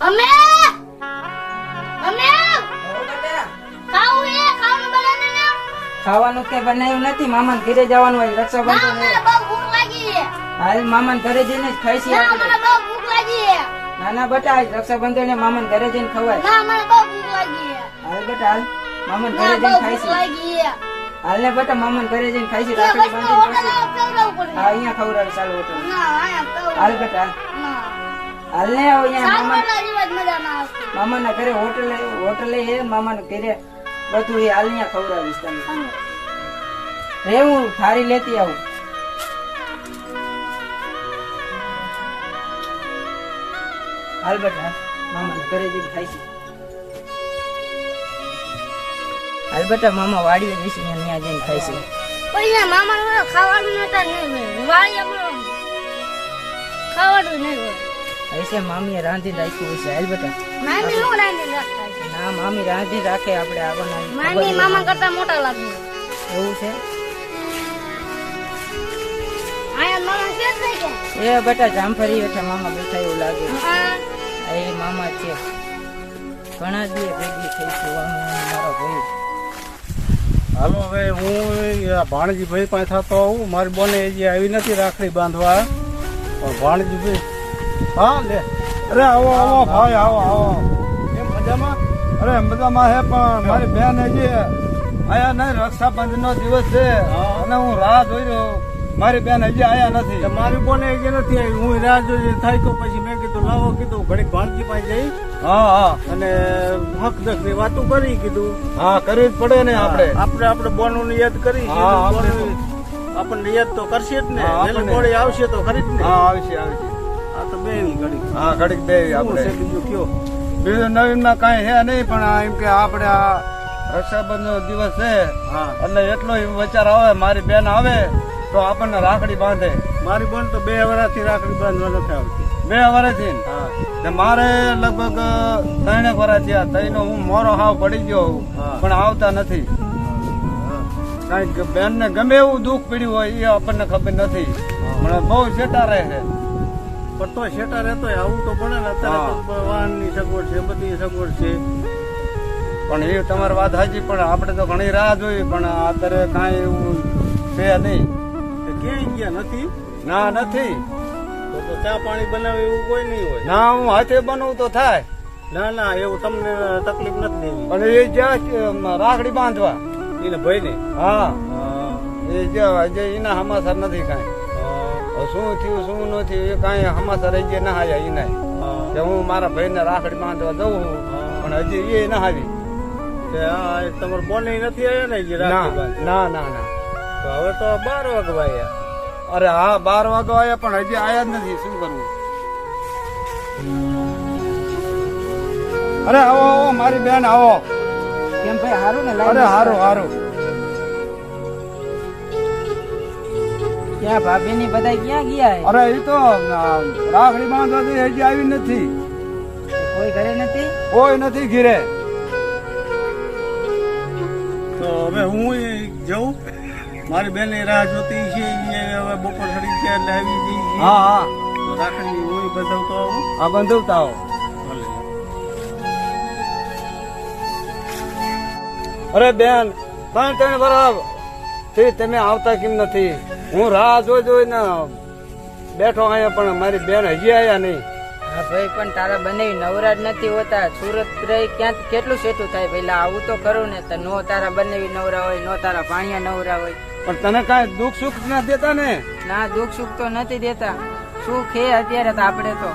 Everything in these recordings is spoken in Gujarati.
અમે! અમે! ખાવું એ ખાવાનું બનાવીને ને ખાવાનું કે બનાવ્યું નથી. મામા ઘરે જવાનું હોય ના રક્ષાબંધન મને બહુ ભૂખ લાગી હાલ મામા ઘરે જઈને જ ખાઈશી ના મને બહુ ભૂખ લાગી છે. ના ના બેટા આજ રક્ષાબંધન ને મામા ઘરે જઈને ખવાય. ના મને બહુ ભૂખ લાગી હાલ બેટા હાલ. મામા ઘરે જઈને ખાઈશી હાલ ને બેટા મામા ઘરે જઈને ખાઈશી રાખડી પડે. હા અહીંયા ખવડાવે ચાલો હોટલ. ના હાલ બેટા ના હાલ ને આવો અહીંયા મામા મામાના ઘરે હોટલે હોટલે એ મામાના ઘરે બધું એ હાલ અહીંયા ખવડાવીશ રેવું રે હું થાળી લેતી આવું. હાલ બેટા મામાના ઘરે જઈને છે. હાલ બેટા મામા વાડીએ જઈશું અહીંયા જઈને ખાઈશું છે. મામાનું ખાવાનું નતા નહીં હોય ખાવાનું નહીં હશે મામીએ રાંધી રાખ્યું હશે હાલ બેટા મામી નું રાંધી રાખતા ના મામી રાંધી રાખે આપણે આવવાના મામી મામા કરતા મોટા લાગે એવું છે? એ બેટા જામફળી હેઠે મામા બેઠા એવું લાગે. હા. એ મામા છે. ઘણા દિવસ ભેગી થઈ છે મારો ભાઈ. હાલો હવે હું આ ભાણજીભાઈ પાસે થતો આવું. મારી બોને હજી આવી નથી રાખડી બાંધવા. પણ ભાણજીભાઈ હા લે. અરે આવો આવો ભાઈ આવો આવો. એમ મજામાં? અરે મજામાં હે પણ મારી બેન હજી આયા નહીં રક્ષાબંધન નો દિવસ છે. અને હું રાહ જોઈ રહ્યો મારી બેન હજી આયા નથી. મારી બોને હજી નથી આવી હું રાહ જોઈ થાય તો પછી મેં કીધું લાવો કીધું ઘડીક ભાણજી પાસે જઈ. હા હા. અને હક દકની વાતો કરી કીધું. હા કરવી જ પડે ને આપણે. આપણે આપણે બોનું ની યાદ કરી આપણને યાદ તો કરશે જ ને. આવશે તો ખરી જ ને. હા આવશે આવશે. આ તો બે ઘડીક. હા ઘડીક બે આપણે. બીજું કયો? બીજું નવીનમાં કાંઈ હે નહીં પણ એમ કે આપણે આ રક્ષાબંધન નો દિવસ છે. એટલે એટલો વિચાર આવે મારી બેન આવે તો આપણને રાખડી બાંધે. મારી બેન તો બે વર્ષથી રાખડી બાંધવા નથી આવતી. બે વર્ષથી ને મારે લગભગ ત્રણ વર્ષ થયા તઈનો હું મોરો હાવ પડી ગયો પણ આવતા નથી. કારણ કે બેન ને ગમે એવું દુઃખ પીડ્યું હોય એ આપણને ખબર નથી. પણ બહુ જતા રહે છે. પણ તો શેટા રહેતો આવું તો પડે ને અત્યારે વાહનની સગવડ છે બધી સગવડ છે. પણ એ તમારી વાત હાજી પણ આપણે તો ઘણી રાહ જોઈ પણ અત્યારે કાંઈ એવું છે નહીં. ક્યાંય ગયા નથી? ના નથી. તો ચા પાણી બનાવે એવું કોઈ નહીં હોય. ના હું હાથે બનાવું તો થાય. ના ના એવું તમને તકલીફ નથી દેવી. પણ એ જ્યાં રાખડી બાંધવા. એને ભાઈ ને હા. એ જ્યાં એના હમાસર નથી કાંઈ. શું થયું શું ન થયું એ કાંઈ રહી ગયા ના આવ્યા એને કે હું મારા ભાઈને રાખડી બાંધવા જઉં પણ હજી એ ના આવી તમારે બોને નથી આવ્યા ને હજી ના ના ના તો હવે તો બાર વાગવા આવ્યા અરે હા બાર વાગવા આવ્યા પણ હજી આવ્યા જ નથી શું કરવું અરે આવો આવો મારી બેન આવો. કેમ ભાઈ હારું ને અરે સારું હારું. ક્યાં ભાભી ની બધા ક્યાં ગયા અરે એ તો રાખડી બાંધવા તો હજી આવી નથી. કોઈ ઘરે નથી? કોઈ નથી ઘીરે. તો હવે હું જઉં? મારી બેન રાહ જોતી છે એ હવે બપોર સડી છે એટલે આવી જઈ હા હા. રાખડી હું બંધવતો આવું? હા બંધવતા આવો. અરે બેન ત્રણ ત્રણ બરાબર થી તમે આવતા કેમ નથી? હું રાહ જોઈ જોઈને બેઠો અહીંયા પણ મારી બેન હજી આવ્યા નહીં. હા ભાઈ પણ તારા બને નવરા જ નથી હોતા. સુરત રહી ક્યાં કેટલું સેટું થાય? પેલા આવું તો ખરું ને તો નો તારા બંને નવરા હોય નો તારા ભાણિયા નવરા હોય. પણ તને કાંઈ દુઃખ સુખ ના દેતા ને? ના દુઃખ સુખ તો નથી દેતા. સુખ હે અત્યારે તો આપણે તો.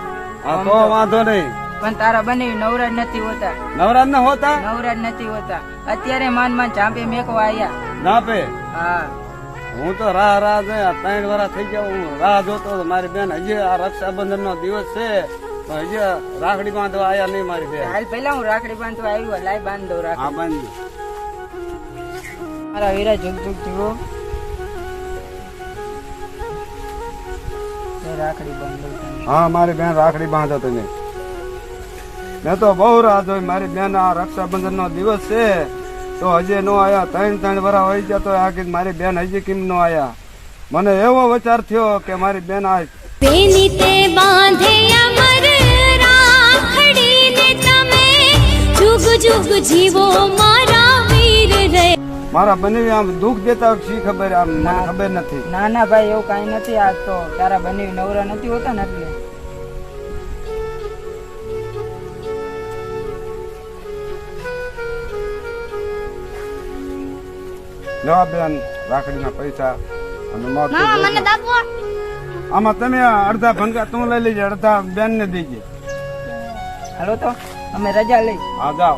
હા તો વાંધો નહીં. પણ તારા બંને નવરા જ નથી હોતા. નવરાજ ના હોતા? નવરા જ નથી હોતા. અત્યારે માન માન ચાંપે મેકવા આયા. ના પે. હા. હું તો રાહ રાહ જોયા ત્રણ વર્ષ થઈ ગયા. હું રાહ જોતો હતો. મારી બેન હજી આ રક્ષાબંધન નો દિવસ છે. હજી રાખડી બાંધવા આયા નહીં મારી બેન. હાલ પેલા હું રાખડી બાંધવા આવ્યો. લાઈ બાંધો રાખડી. હા બાંધી મારા વીરા જુગ જુગ જુઓ રાખડી બાંધો હા મારી બેન રાખડી બાંધો તમે. મેં તો બહુ રાહ જોઈ. મારી બેન આ રક્ષાબંધન નો દિવસ છે. તો હજી નો આયા ત્રણ ત્રણ વરા હોય ગયા તો આ કે મારી બેન હજી કેમ નો આવ્યા મને એવો વિચાર થયો કે મારી બેન આ બેની તે બાંધે અમર રાખડી જુગ જીવો મારા વીર રે. મારા બનેવી આમ દુઃખ દેતા હોય શી ખબર આમ મને ખબર નથી. ના ના ભાઈ એવું કાંઈ નથી આ તો. તારા બનેવી નવરા નથી હોતા ને એટલે? લેવા બેન રાખડીના પૈસા અને આમાં તમે અડધા ભંગા તું લઈ લેજે અડધા બેન ને દેજે. હાલો તો અમે રજા લઈ. હા જાઓ.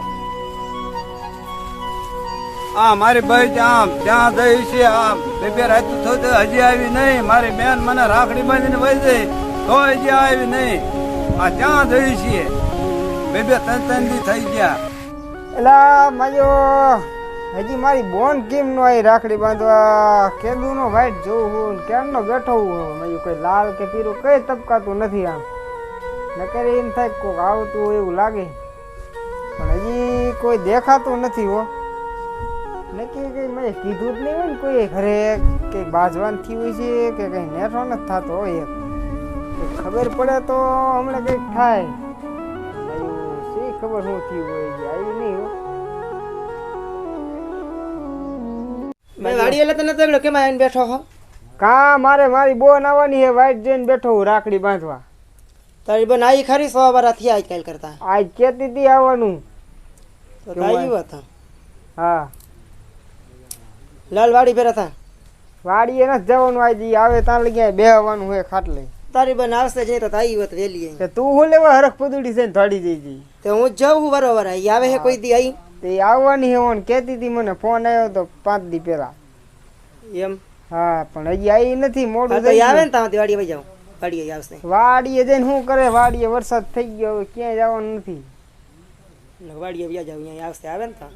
આ મારી ભાઈ આમ ત્યાં જઈ છે આ બે બે રાત થયું તો હજી આવી નહીં. મારી બેન મને રાખડી બાંધીને વહી જઈ તો હજી આવી નહીં. આ ત્યાં જઈ છે બે બે ત્રણ ત્રણ થઈ ગયા. એલા માજો હજી મારી બોન કેમ નો આવી રાખડી બાંધવા? કેદું નો વાઈટ જોઉં હું, કેમ નો બેઠો હું? મેં કોઈ લાલ કે પીરું કઈ તબકાતું નથી આમ. નકર એમ થાય કોક આવતું હોય એવું લાગે. પણ હજી કોઈ દેખાતું નથી હો. નક્કી કઈ મેં કીધું જ નહીં હોય ને કોઈ ઘરે કે બાજવાન થયું હોય છે કે કઈ નેઠો નથી થતો હોય એક. ખબર પડે તો હમણાં કંઈક થાય. શી ખબર શું થયું હોય આવી નહીં હો. મેં વાડી એટલે તને તગડો કેમ આવીને બેઠો હો? કા મારે મારી બોન આવવાની હે વાઈટ જઈને બેઠો હું રાખડી બાંધવા. તારી બેન આઈ ખરી સો વાર થયા આજકાલ કરતા? આજ કેતી હતી આવવાનું. તો હા. હા. લાલ વાડી ફેરા થા? વાડીએ નથી જવાનું આજ આવે ત્યાં લગી બેહવાનું હે ખાટલે. તારી બન આવશે જઈ તો વેલી તું હું લેવા હરખ પદુડી છે ને થોડી જઈ જઈ તે હું જાઉં બરોબર આવી આવે કોઈ દી અહીં તે આવવાની હે ઓન કેતી હતી મને ફોન આવ્યો તો પાંચ દી પેલા એમ? હા પણ હજી આવી નથી મોડું થઈ આવે ને તમારી વાડીએ જાઉં વાડીએ આવશે વાડીએ જઈને શું કરે? વાડીએ વરસાદ થઈ ગયો હવે ક્યાંય જવાનું નથી. વાડીએ આવશે આવે ને તો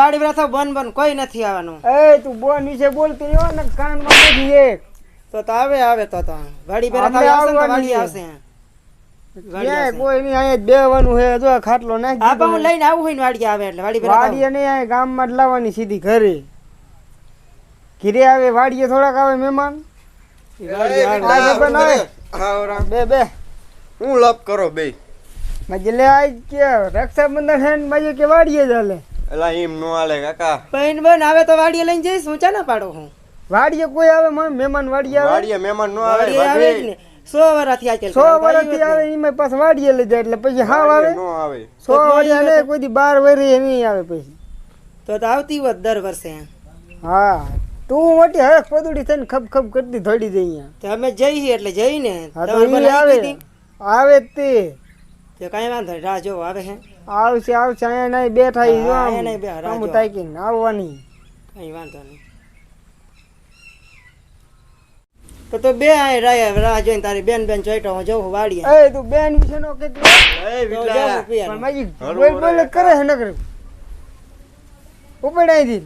વાડી ફેરા થાવ બન બન કોઈ નથી આવવાનું. એ તું બોન વિશે બોલતી રહ્યો ને કાનમાં નથી એક. તો તો આવે આવે તો તો. વાડી આપણે આવશે ને વાડી આવશે. આવશે. કોઈ નહીં અહીંયા બેવાનું હે જો ખાટલો નાખી હા પણ હું લઈને આવું હોય ને વાડી આવે એટલે વાડી વાડી ને નહીં અહીંયા ગામમાં જ લાવવાની સીધી ઘરે. ઘરે આવે વાડીએ થોડાક આવે મહેમાન. બે બે. હું લપ કરો બે. મજે લે આજ કે રક્ષાબંધન હે ને મજે કે વાડીએ જ હાલે. એલા એમ નો આલે કાકા. બહેન બન આવે તો વાડીએ લઈને જઈશ હું ચા ના પાડો હું? વાડીએ કોઈ આવે મને મહેમાન વાડીએ આવે? વાડીએ મહેમાન નો આવે સો વર્ષથી આજકાલ સો વર્ષથી આવે એમાં પાછા વાડીએ લઈ જાય એટલે પછી હાવ આવે? નો આવે. સો વાડિયા ને કોઈ દી બાર વરી નહીં આવે પછી. તો તો આવતી હોત દર વર્ષે. હા તું મોટી હરખ પદુડી થઈને ખબ ખબ કરતી થોડી જઈ અહીંયા. અમે જઈએ એટલે જઈને આવે. આવે જ તે. તો કાંઈ વાંધો નહીં રાહ જો આવે હે. આવશે આવશે અહીંયા નહીં બેઠા જો આમ. તાકીને આવવાની. કઈ વાંધો નહીં. તો તો બે આય રાય રાહ જોઈને તારી બેન બેન ચોઈટો હું જઉં વાડીએ. એ તું બેન વિશે નો કે. એ વિલા પણ માજી બોલ બોલ કરે હે નકર. ઉપડાઈ દી.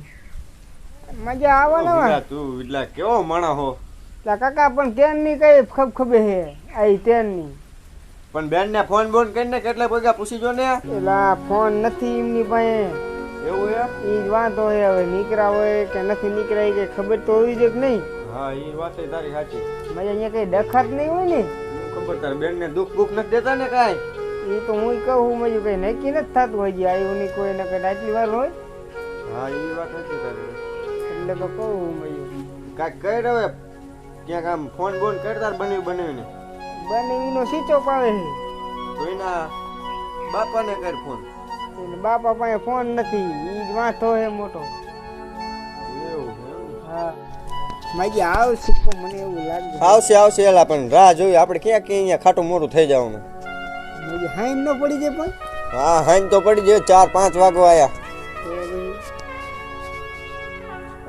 મજા આવે ને તું વિલા કેવો માણા હો? લા કાકા પણ કેનની કઈ ખબ ખબે હે? આઈ તેનની. પણ બેન ને ફોન બોન કરીને કેટલા પૈસા પૂછી જો ને? એલા ફોન નથી એમની પાસે. એવું હે? ઈ વાંધો હે હવે નીકળ્યા હોય કે નથી નીકળ્યા કે ખબર તો હોવી જોઈએ કે નહીં. હા એ વાત તારી સાચી મજા અહીંયા કઈ ડખાત નહીં હોય ને? ખબર તાર બેન ને દુઃખ બુખ નથી દેતા ને કાંઈ? એ તો હું કહું મજુ કઈ નક્કી નથી થતું હજી આવ્યું નહીં કોઈ ને કઈ આટલી વાર હોય. હા એ વાત સાચી તારી. એટલે તો કહું મજુ. કાંઈક કર હવે ક્યાંક આમ ફોન બોન કરતા બનાવી બનાવીને બનેવીનો ઓફ આવે છે. તો એના બાપાને કર ફોન. બાપા પાસે ફોન નથી એ જ વાંધો હે મોટો. માજી આવશે તો મને એવું લાગે આવશે આવશે એલા પણ રાહ જોઈ આપણે ક્યાં ક્યાં અહીંયા ખાટું મોટું થઈ જવાનું. માજી હાઈન ન પડી જાય પણ? હા હાઈન તો પડી જાય ચાર પાંચ વાગવા આયા.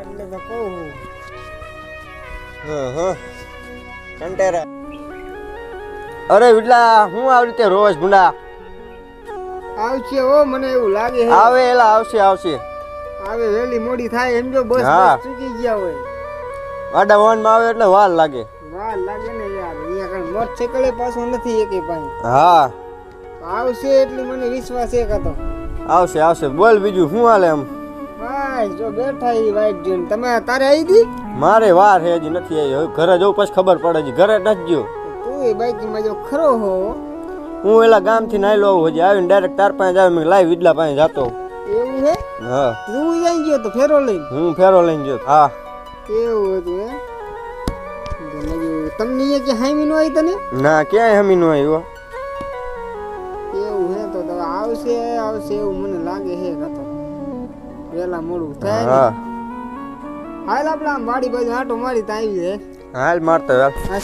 એટલે તો કહું હા. હા કંટેરા અરે વિડલા હું આવી રીતે રોજ ભૂંડા? આવશે હો મને એવું લાગે આવે એલા આવશે આવશે. આવે વેલી મોડી થાય એમ જો. બસ ચૂકી ગયા હોય. આડા વનમાં આવે એટલે વાર લાગે. વાર લાગે ને યાર. અહીંયા કઈ મોટરસાઇકલ પાછું નથી એકે પાસે હા. આવશે એટલે મને વિશ્વાસ એક હતો. આવશે આવશે. બોલ બીજું શું હાલે એમ? ભાઈ જો બેઠા ઈ વાઈટ જોઈને તમે તારે આવી દી મારે વાર હે હજી નથી આવી હવે ઘરે જવું પછી ખબર પડે હજી. ઘરે નથી ગયો. તું એ બાઈકમાં જો ખરો હો. હું એલા ગામથી નાઈ લઉં હજી. આવીને ડાયરેક્ટ તાર પાસે જાવ મેં લાઈવ ઈડલા પાસે જાતો એવું હે? હા. તું જઈ ગયો તો ફેરો લઈને. હું ફેરો લઈને ગયો હા. એવું હતું હે? તમને અહીંયા કે હાઈમી નો આવી તને? ના ક્યાંય હમી નો આવ્યો એવું હે? તો તો આવશે આવશે એવું મને લાગે હે કાતો વેલા મોડું થાય હા. હાલ આપણે આમ વાડી બાજુ આટો મારી તો આવી જાય હાલ મારતો હાલ.